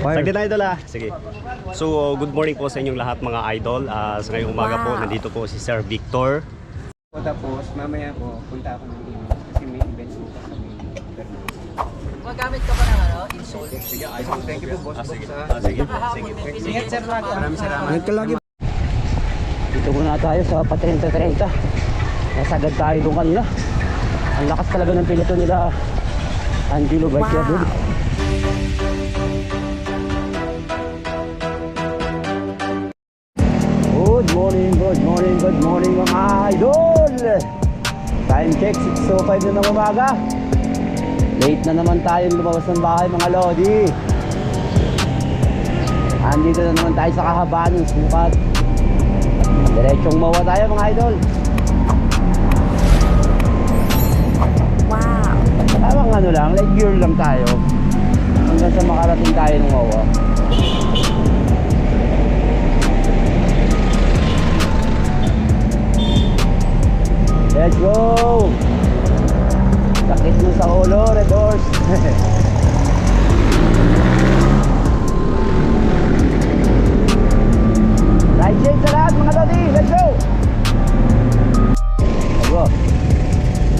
Fire. Saglit na idol ah. Sige. So, good morning po sa inyong lahat mga idol. Ah, sa ngayong umaga po, nandito po si Sir Victor. Tapos, mamaya po, punta ako ng Imus kasi may events po sa may Magamit ka ba ng ano, insult? Thank you po, boss. Ah, sige. Ah, sige. Kahapon, may Ingat, sir. Maraming salamat. Ingat ka lagi. Dito muna tayo sa Patrenta 30. Nasagad tayo doon kanina. Ang lakas talaga ng piloto nila. Angelo Garcia wow. Good morning, mga idol! Time check, 6.05 na ng umaga. Late na naman tayo lumabas ng bahay mga Lodi. Andito na naman tayo sa kahabaan ng sukat. Diretsong mawa tayo mga idol. Wow! Tamang ano lang, like gear lang tayo. Hanggang sa makarating tayo ng mawa. Let's go! Sakit mo sa ulo, Red Horse. Ride safe sa lahat mga lodi! Let's go! Aba,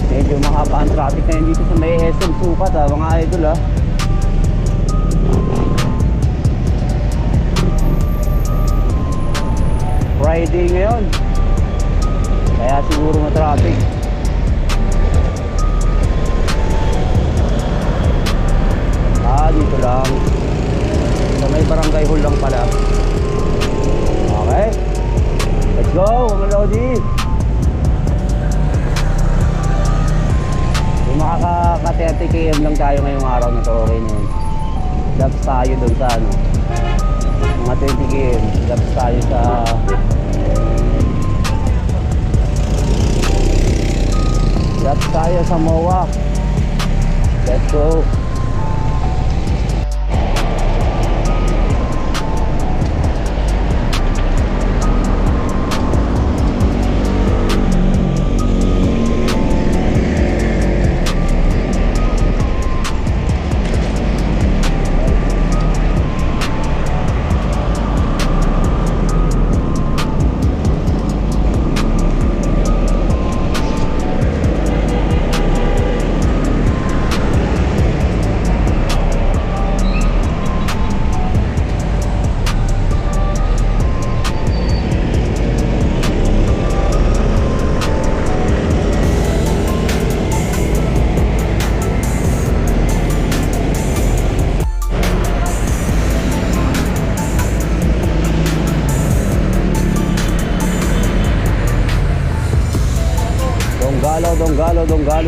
medyo mahaba ang traffic ngayon dito sa may SM Sukat ha, mga idol ha. Friday ngayon. Tayo doon sa ano. Mga 20 km. Laps tayo sa... Laps tayo sa MOA. Let's go.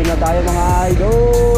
Na tayo mga idol.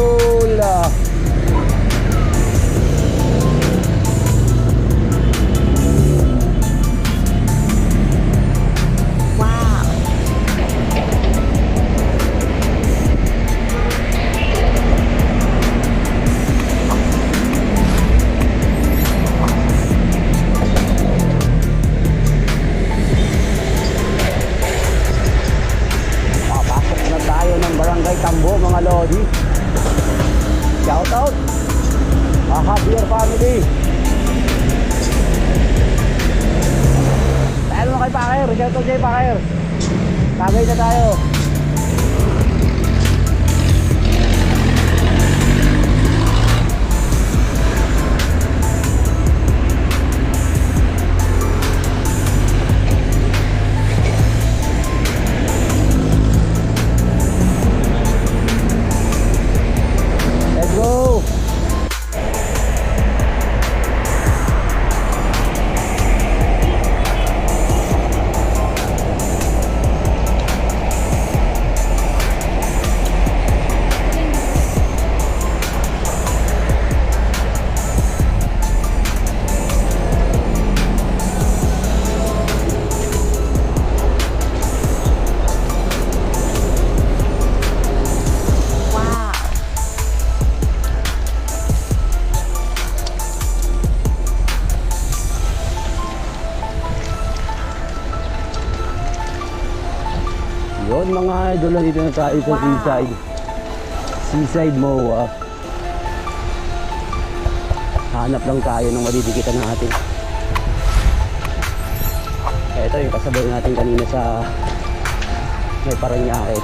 Yun mga idol, nandito na tayo sa Wow. seaside. Seaside MOA. Hanap lang tayo ng madidikitan natin. Ito yung kasabay natin kanina sa may Paranaque.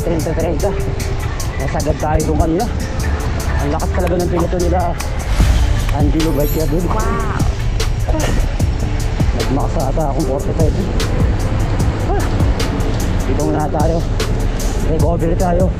Tayo sa Patente 30. Nasagad tayo kung kanina. Ang lakas talaga ng piloto nila. Angelo Biker dun. Wow. Nagmaksa ata akong 45. Ah. Dito muna tayo. Recovery tayo.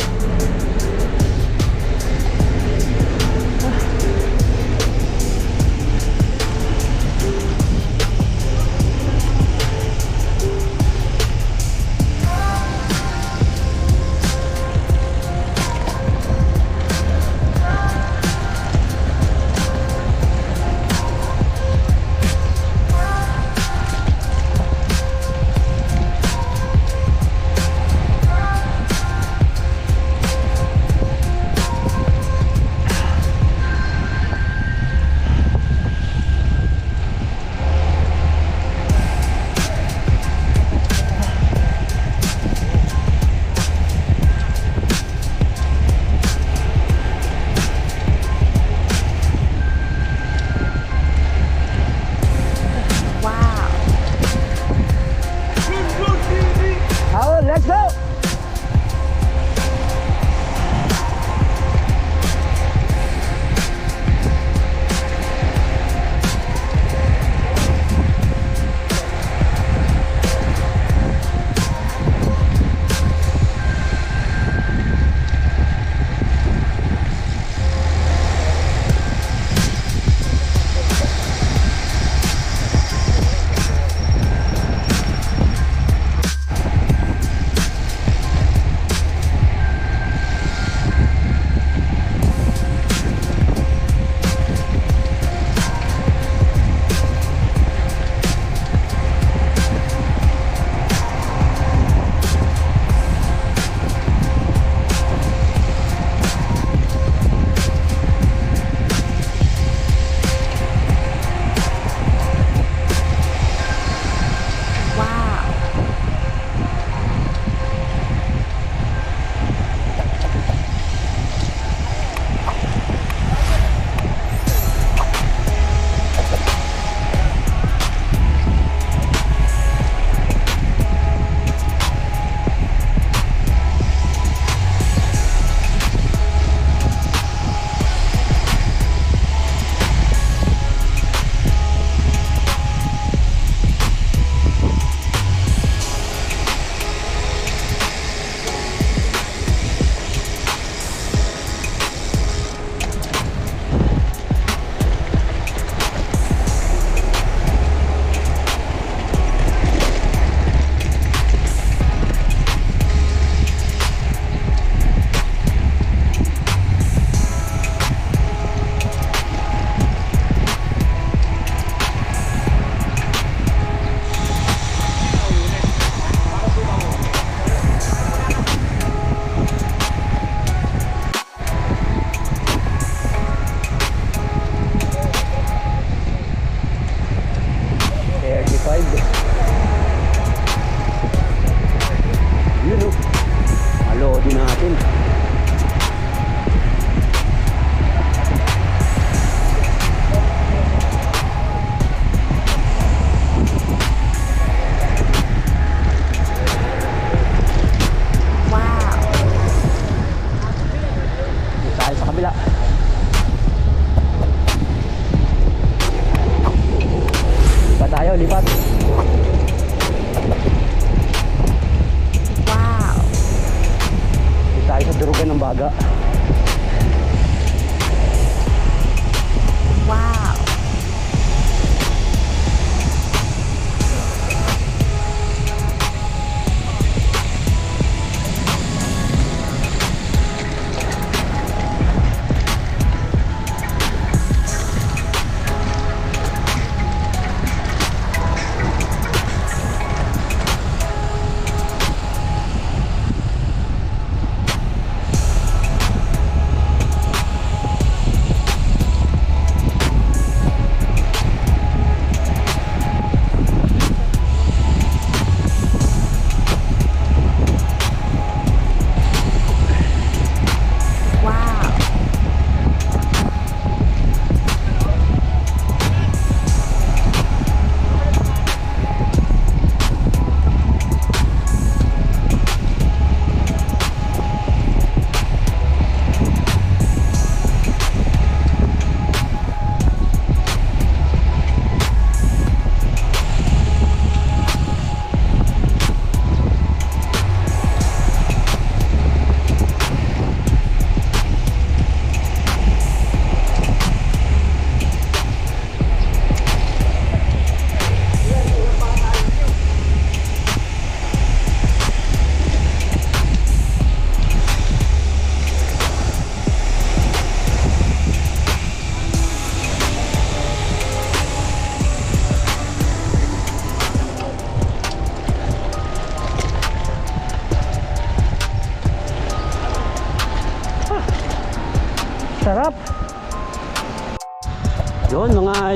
natin.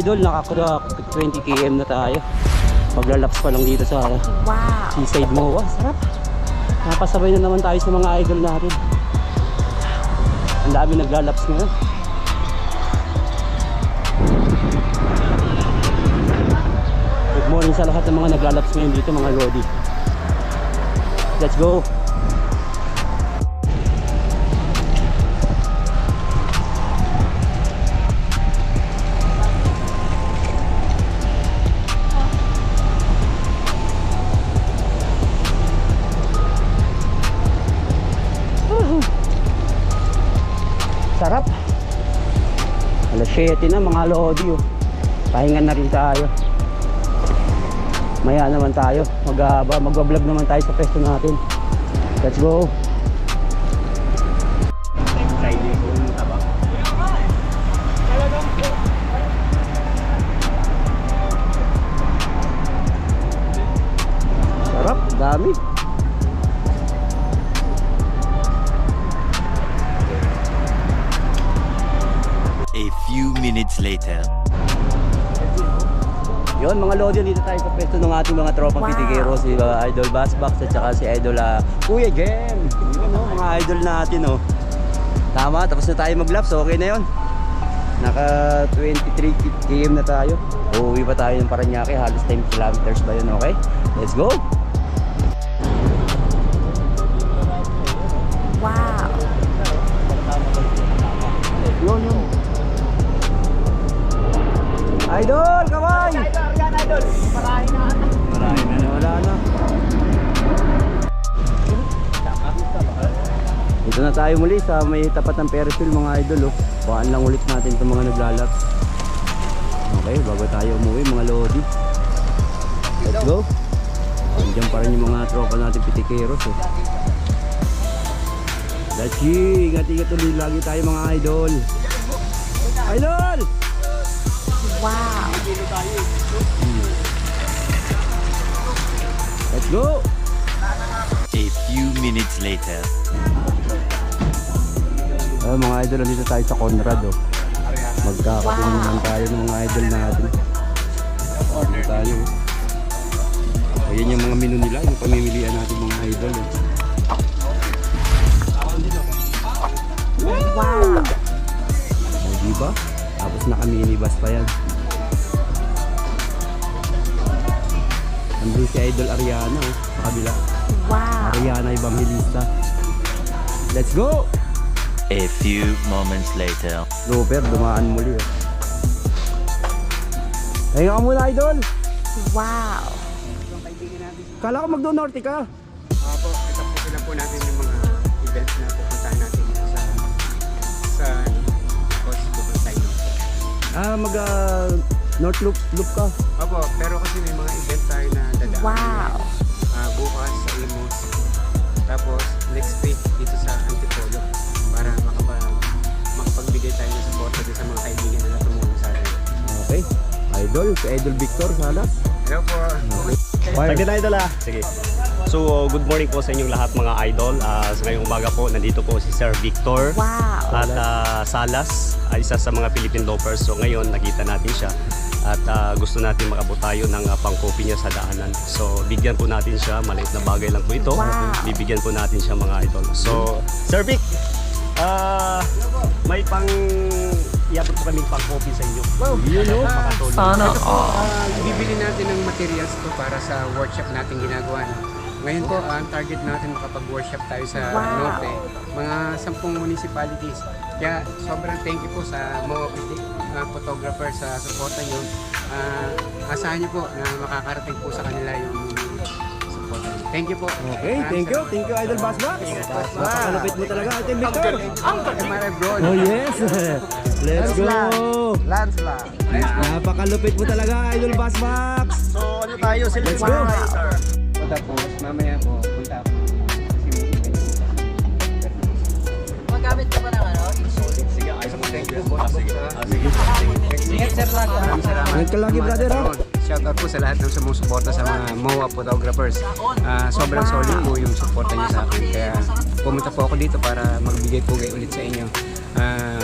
Idol, nakakuha 20 km na tayo. Maglalaps pa lang dito sa Wow. seaside MOA. Sarap! Napasabay na naman tayo sa mga idol natin. Ang dami naglalaps ngayon. Good morning sa lahat ng mga naglalaps ngayon dito mga Lodi. Let's go! 7 na mga lodi oh. Pahinga na rin tayo. Maya naman tayo. Mag, uh, magbablog naman tayo sa pesto natin. Let's go. Sarap. Dami. Few minutes later. Yon mga lodi, dito tayo sa pesto ng ating mga tropang Wow. pitikero. Si uh, Idol Basbox at saka si Idol uh, Kuya Jem. Yun oh, mga idol natin oh. Tama, tapos na tayo maglaps. Okay na yon. Naka 23 km na tayo. Uuwi pa tayo ng Paranaque. Halos 10 kilometers ba yun, okay? Let's go! Tayo muli sa may tapat ng wheel mga idol. Oh. Buhaan lang ulit natin itong mga naglalaps. Okay, bago tayo umuwi mga lodi. Let's go. Andiyan pa rin yung mga tropa natin pitikeros. Oh. Let's go. Ingat-ingat ulit lagi tayo mga idol. Idol! Wow. Let's go! A few minutes later. Oh, mga idol, nandito tayo sa Conrad oh. Magkakapunan Wow. naman tayo ng mga idol natin. Dito tayo. Oh, yan yung mga menu nila, yung pamimilian natin mga idol. Oh. Wow. Oh, di ba? Tapos naka-minibus pa yan. Nandun si Idol Ariana oh, sa kabila. Wow. Ariana Evangelista. Let's go! A few moments later. Super, dumaan muli oh. Ayun ka muna idol. Wow. Yung kaibigan natin. Kala ko magdo-norte ka. Opo, ito po sila po natin yung mga events na pupuntahan natin sa sa course pupuntahan nyo. Ah, mag ah, North Loop, Loop ka. Opo, pero kasi may mga event tayo na dadaan. Wow. Ah, bukas sa Imus. Tapos next week Idol, si Idol Victor Salas. Hello po. Saglit na idol ah. Sige. So, good morning po sa inyong lahat mga idol. Ah, sa ngayong umaga po, nandito po si Sir Victor. Wow. At ah, Salas, ay isa sa mga Philippine Lopers. So ngayon, nakita natin siya. At ah, gusto natin makabot tayo ng uh, pangkopi niya sa daanan. So bigyan po natin siya. Maliit na bagay lang po ito. Wow. Bibigyan po natin siya mga idol. So, Sir Vic, ah, may pang iabot po kaming pangkopi sa inyo. Wow. Yun, no? Makatulong. Sana Ito po, ah, bibili natin ng materials to para sa workshop natin ginagawa. No? Ngayon po, ah, ang target natin makapag-workshop tayo sa Wow. Norte, mga sampung municipalities. Kaya sobrang thank you po sa mga uh, photographer sa suporta nyo. Ah, asahan nyo po na makakarating po sa kanila yung. Thank you po. Okay, thank you. Thank you, Idol Basbox. Napakalapit mo talaga, Idol Victor. MRF Broad. Oh yes! Let's go! Let's go. Napakalupit mo talaga, Idol Basbox. So ano tayo? Let's go. Tapos mamaya po, punta po. Magamit ka ba ng ano? Sige, ayos mo. Thank you. Ah, sige. Sige. Ingat sir lang. Ingat ka lagi, brother, ha? Shout out po sa lahat ng sumusuporta sa mga MOA photographers. Ah, sobrang solid po yung suporta niyo sa akin. Kaya pumunta po ako dito para magbigay po kayo ulit sa inyo. Ah,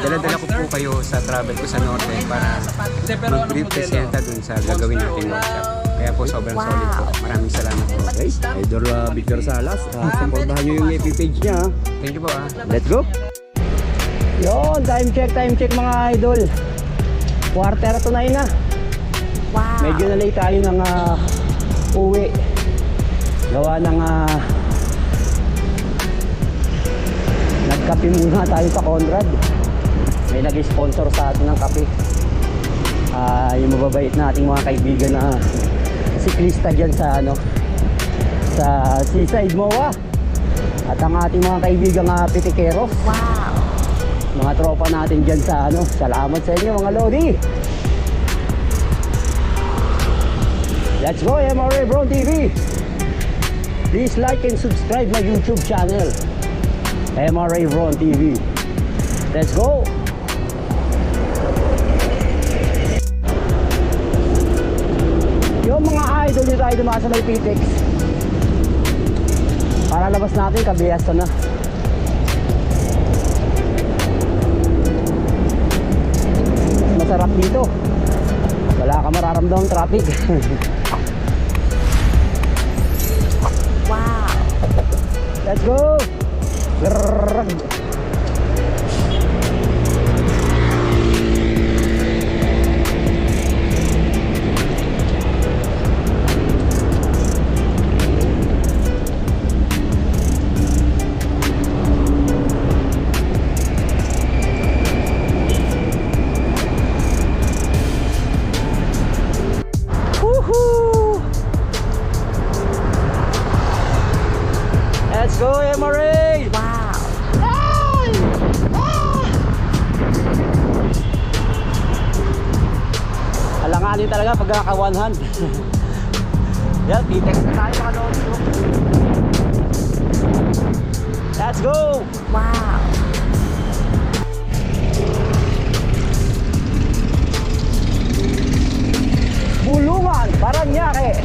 dala-dala ko po kayo sa travel ko sa Norte para mag-representa dun sa gagawin nating workshop. Kaya po sobrang solid po. Maraming salamat po. Okay, Idol uh, Victor Salas. Uh, supportahan nyo yung FB page niya. ha? Thank you po ah. Let's go! Yon, time check, time check mga idol. Quarter to nine na. Wow. Medyo na late tayo ng ah, uwi. Gawa ng uh, nagkape muna tayo sa Conrad. May nag-sponsor sa atin ng kape. Ah, yung mababait nating mga kaibigan na siklista dyan sa ano sa Seaside MOA. At ang ating mga kaibigan nga pitikeros, Wow. mga tropa natin dyan sa ano. Salamat sa inyo mga Lodi. Let's go MRA Brown TV. Please like and subscribe my YouTube channel. MRA Brown TV. Let's go. Idol dito ay dumaan sa may PTX. Para labas natin, kabiyasta na. masarap dito. Wala ka mararamdamang traffic. Wow. Let's go! Grrrr. One hand. Yan, P-Tex na tayo mga oh. Let's go! Wow. Bulungan, Paranaque.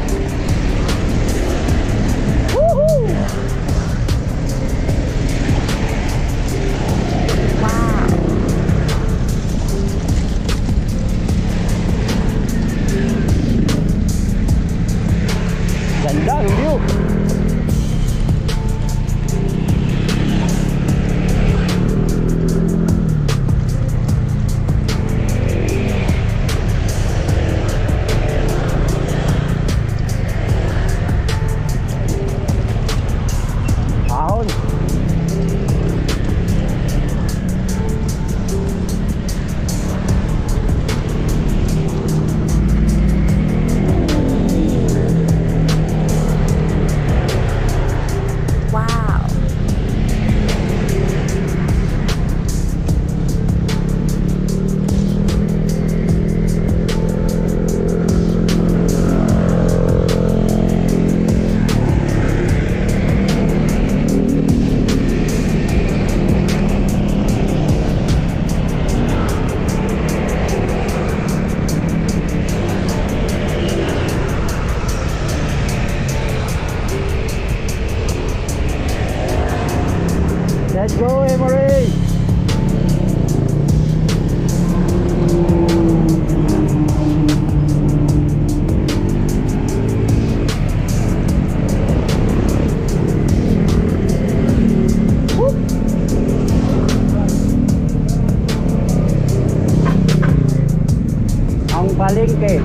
Palengke,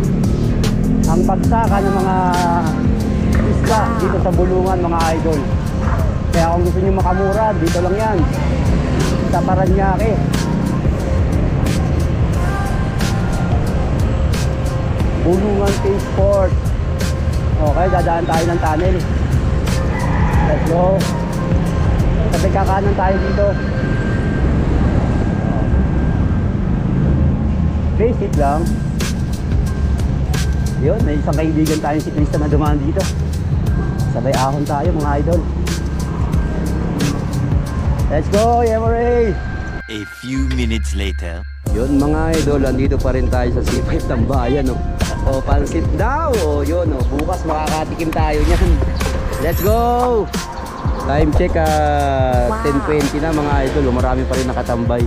ang bagsakan ng mga isla dito sa Bulungan mga idol. Kaya kung gusto niyo makamura, dito lang yan. Sa Paranaque. Bulungan Face Port. Okay, dadaan tayo ng tunnel. Let's go. Kasi kakanan tayo dito. Basic lang. Yun, may isang kaibigan tayong siklista na dumaan dito. Sabay ahon tayo mga idol. Let's go, Emory! A few minutes later. Yun mga idol, andito pa rin tayo sa C5 ng bayan. Oh. O, pansit daw. O, yun. Oh. Bukas makakatikim tayo niyan. Let's go! Time check, ah, Wow. 10.20 na mga idol. Marami pa rin nakatambay.